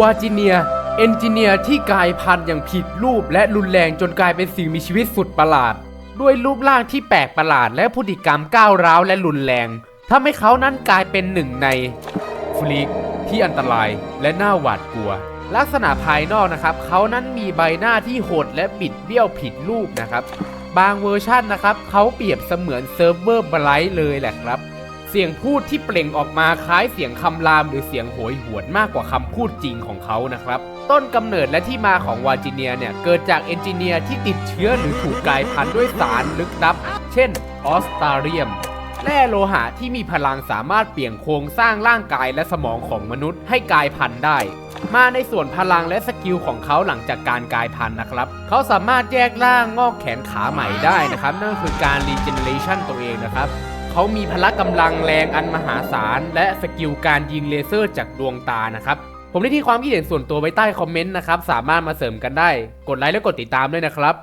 วาจิเนีย เอนจิเนียร์ที่กลายพันธุ์อย่างผิดรูปและรุนแรงจนกลายเป็นสิ่งมีชีวิตสุดประหลาด ด้วยรูปร่างที่แปลกประหลาดและพฤติกรรมก้าวร้าวและรุนแรงทำให้เขานั้นกลายเป็นหนึ่งในฟลีกที่อันตรายและน่าหวาดกลัว ลักษณะภายนอกนะครับ เขานั้นมีใบหน้าที่โหดและบิดเบี้ยวผิดรูปนะครับ บางเวอร์ชันนะครับ เขาเปรียบเสมือนเซิร์ฟเวอร์ไบรท์เลยแหละครับ เสียงพูดที่เปล่งออกมาคล้ายเสียงคำรามหรือเสียงโหยหวนมากกว่าคำพูดจริงของเขานะครับ ต้นกำเนิดและที่มาของวาจิเนียเนี่ย เกิดจากเอนจิเนียร์ที่ติดเชื้อหรือถูกกลายพันธุ์ด้วยสารลึกลับ เช่น ออสตาเรียมแร่โลหะที่มีพลังสามารถเปลี่ยนโครงสร้างร่างกายและสมองของมนุษย์ให้กลายพันธุ์ได้ มาในส่วนพลังและสกิลของเขาหลังจากการกลายพันธุ์นะครับ เขาสามารถแยกร่างงอกแขนขาใหม่ได้นะครับ นั่นคือการรีเจเนเรชันตัวเองนะครับ เขามีพละกำลังแรงอันมหาศาล และสกิลการยิงเลเซอร์จากดวงตานะครับผมได้ที่ความคิดเห็นส่วนตัวไว้ใต้คอมเมนต์นะครับ สามารถมาเสริมกันได้ กดไลค์และกดติดตามด้วยนะครับ